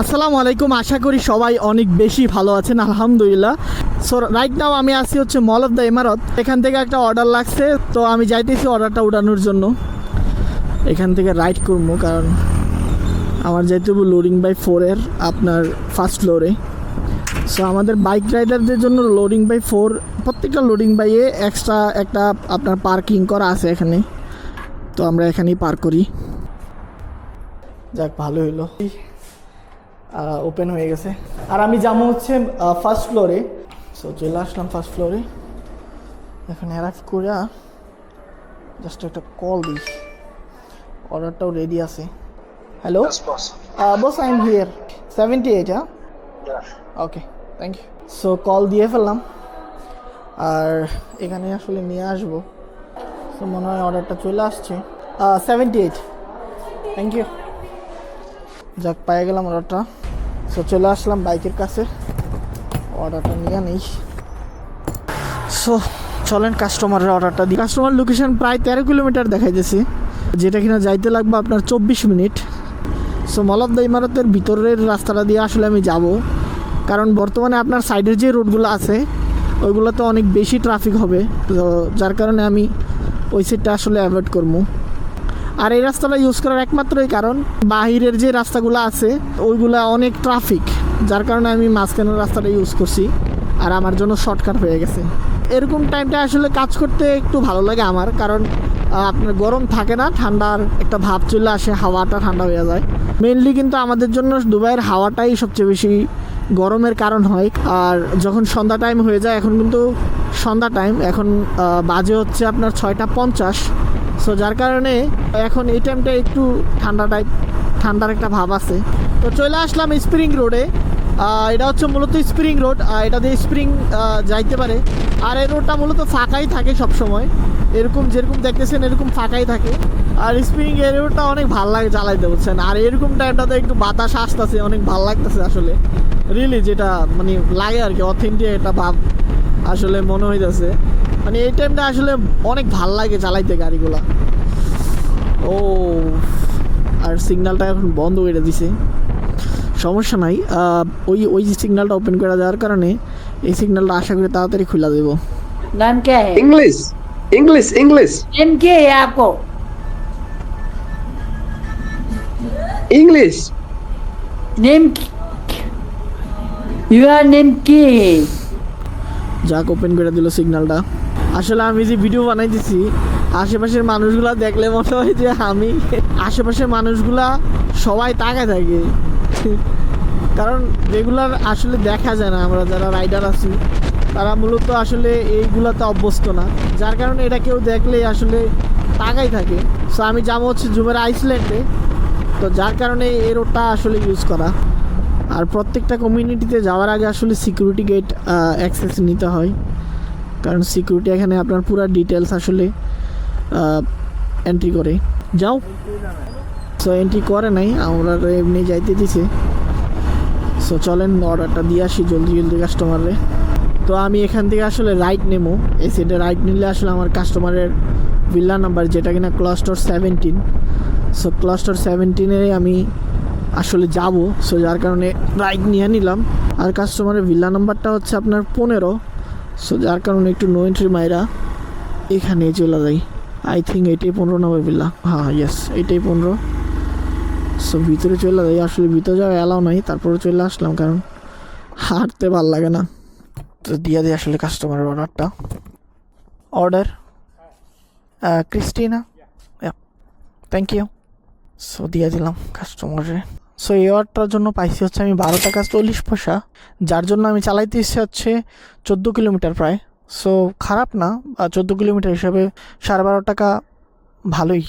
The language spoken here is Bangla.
আসসালামু আলাইকুম, আশা করি সবাই অনেক বেশি ভালো আছেন, আলহামদুলিল্লাহ। সো রাইট নাও আমি আসি হচ্ছে মল অফ দ্য ইমারত এখান থেকে একটা অর্ডার লাগছে, তো আমি যাইতেছি অর্ডারটা উঠানোর জন্য। এখান থেকে রাইড করব, কারণ আমার যেহেতু লোডিং বাই ফোরের আপনার ফার্স্ট ফ্লোরে সো আমাদের বাইক রাইডারদের জন্য লোডিং বাই ফোর প্রত্যেকটা লোডিং বাইয়ে এক্সট্রা একটা আপনার পার্কিং করা আছে এখানে। তো আমরা এখানেই পার্ক করি। যাক, ভালো হইল। ওপেন হয়ে গেছে। আর আমি যাব হচ্ছে ফার্স্ট ফ্লোরে সো চলে আসলাম ফার্স্ট ফ্লোরে এখানে অ্যারাইভ করে জাস্ট একটা কল দিই অর্ডারটাও রেডি আছে। Hello. Boss I am here seventy eight হ্যাঁ okay thank you so call দিয়ে ফেললাম। আর এখানে আসলে নিয়ে আসব। সো মনে হয় অর্ডারটা চলে আসছে। সেভেন্টি এইট থ্যাংক ইউ যাক পেয়ে গেলাম অর্ডারটা সো চলে আসলাম বাইকের কাছে। অর্ডারটা নিয়ে নেই। সো চলেন কাস্টমারের অর্ডারটা দিই কাস্টমার লোকেশন প্রায় তেরো কিলোমিটার দেখাইতেছে। যেটা কিনা যাইতে লাগবে আপনার চব্বিশ মিনিট। সো মল ইমারতের ভিতরের রাস্তাটা দিয়ে আসলে আমি যাব। কারণ বর্তমানে আপনার সাইডের যে রোডগুলো আছে, ওইগুলোতে অনেক বেশি ট্রাফিক হবে। তো, যার কারণে আমি ওই সাইডটা আসলে অ্যাভয়েড করব। আর এই রাস্তাটা ইউজ করার একমাত্রই কারণ বাহিরের যে রাস্তাগুলো আছে, ওইগুলা অনেক ট্রাফিক যার কারণে আমি মাঝখানের রাস্তাটা ইউজ করছি আর আমার জন্য শর্টকাট হয়ে গেছে। এরকম টাইমটা আসলে কাজ করতে একটু ভালো লাগে আমার, কারণ আপনার গরম থাকে না, ঠান্ডার একটা ভাব চলে আসে, হাওয়াটা ঠান্ডা হয়ে যায়। মেনলি কিন্তু আমাদের জন্য দুবাইয়ের হাওয়াটাই সবচেয়ে বেশি গরমের কারণ হয়। আর যখন সন্ধ্যা টাইম হয়ে যায়, এখন কিন্তু সন্ধ্যা টাইম এখন বাজে হচ্ছে আপনার ছয়টা পঞ্চাশ। সো যার কারণে এখন এই টাইমটা একটু ঠান্ডা টাইপ ঠান্ডার একটা ভাব আছে। তো চলে আসলাম স্প্রিং রোডে এটা হচ্ছে মূলত স্প্রিং রোড এটা দিয়ে স্প্রিং যাইতে পারে। আর এই রোডটা মূলত ফাঁকাই থাকে সব সময় এরকম যেরকম দেখতেছেন, এরকম ফাঁকাই থাকে। আর স্প্রিং এই রোডটা অনেক ভালো লাগে জ্বালাইতে বলছেন আর এরকম টাইমটাতে একটু বাতাস আসতেছে, অনেক ভালো লাগতেছে আসলে। রিয়েলি যেটা মানে লাগে আর কি অথেন্টিক একটা ভাব আসলে মনে হইতেছে। মানে এই টাইমটা আসলে অনেক ভালো লাগে চালাইতে গাড়িগুলো। ও আর সিগন্যালটা এখন বন্ধ করে দিছে। সমস্যা নাই ওই ওই যে সিগন্যালটা ওপেন করে দেওয়ার কারণে এই সিগন্যালটা আশা করি তাড়াতাড়ি খুলে দেব। নাম কে? হ্যায় ইংলিশ ইংলিশ ইংলিশ এম কে হ্যায় আপকো ইংলিশ নেম ইউর নেম কি? যাক ওপেন করে দিল সিগন্যালটা আসলে আমি যে ভিডিও বানাইতেছি, আশেপাশের মানুষগুলা দেখলে মনে হয় যে আমি আশেপাশের মানুষগুলা সবাই তাকায় থাকে। কারণ রেগুলার আসলে দেখা যায় না, আমরা যারা রাইডার আছি, তারা মূলত আসলে এইগুলাতে অভ্যস্ত না। যার কারণে এটা কেউ দেখলে আসলে তাকাই থাকে। সো আমি যাব হচ্ছে জুমের আইসল্যান্ডে। তো যার কারণে এই রোডটা আসলে ইউজ করা। আর প্রত্যেকটা কমিউনিটিতে যাওয়ার আগে আসলে সিকিউরিটি গেট অ্যাক্সেস নিতে হয়। কারণ সিকিউরিটি এখানে আপনার পুরো ডিটেলস আসলে এন্ট্রি করে। যাও। সো এন্ট্রি করে নাই, আমরা এমনি যাইতে দিছে। সো চলেন অর্ডারটা দিয়ে আসি জলদি জলদি কাস্টমারে তো আমি এখান থেকে আসলে রাইট নেব। এই সাইডে রাইট নিলে আসলে আমার কাস্টমারের ভিল্লা নাম্বার যেটা কিনা ক্লাস্টার সেভেন্টিন সো ক্লাস্টার সেভেন্টিনে আমি আসলে যাব। সো যার কারণে রাইট নিয়ে নিলাম। আর কাস্টমারের ভিল্লা নাম্বারটা হচ্ছে আপনার পনেরো। সো যার কারণে একটু নো এন্ট্রি মাইরা এখানে চলে যাই আই থিঙ্ক এটাই পনেরো নম্বর ভিল্লা হ্যাঁ ইয়েস এটাই পনেরো। সো ভিতরে চলে যাই আসলে ভিতরে যাওয়া অ্যালাও নাই, তারপরে চলে আসলাম কারণ হাঁটতে ভালো লাগে না। তো দিয়ে দিই আসলে কাস্টমারের অর্ডারটা order Christina thank you so দিয়ে দিলাম কাস্টমারে সো এই অর্ডারটার জন্য পাইছি হচ্ছে আমি বারো টাকা চল্লিশ পয়সা, যার জন্য আমি চালাইতে ইচ্ছে হচ্ছে চোদ্দ কিলোমিটার প্রায়। সো খারাপ না চোদ্দ কিলোমিটার হিসাবে সাড়ে বারো টাকা ভালোই।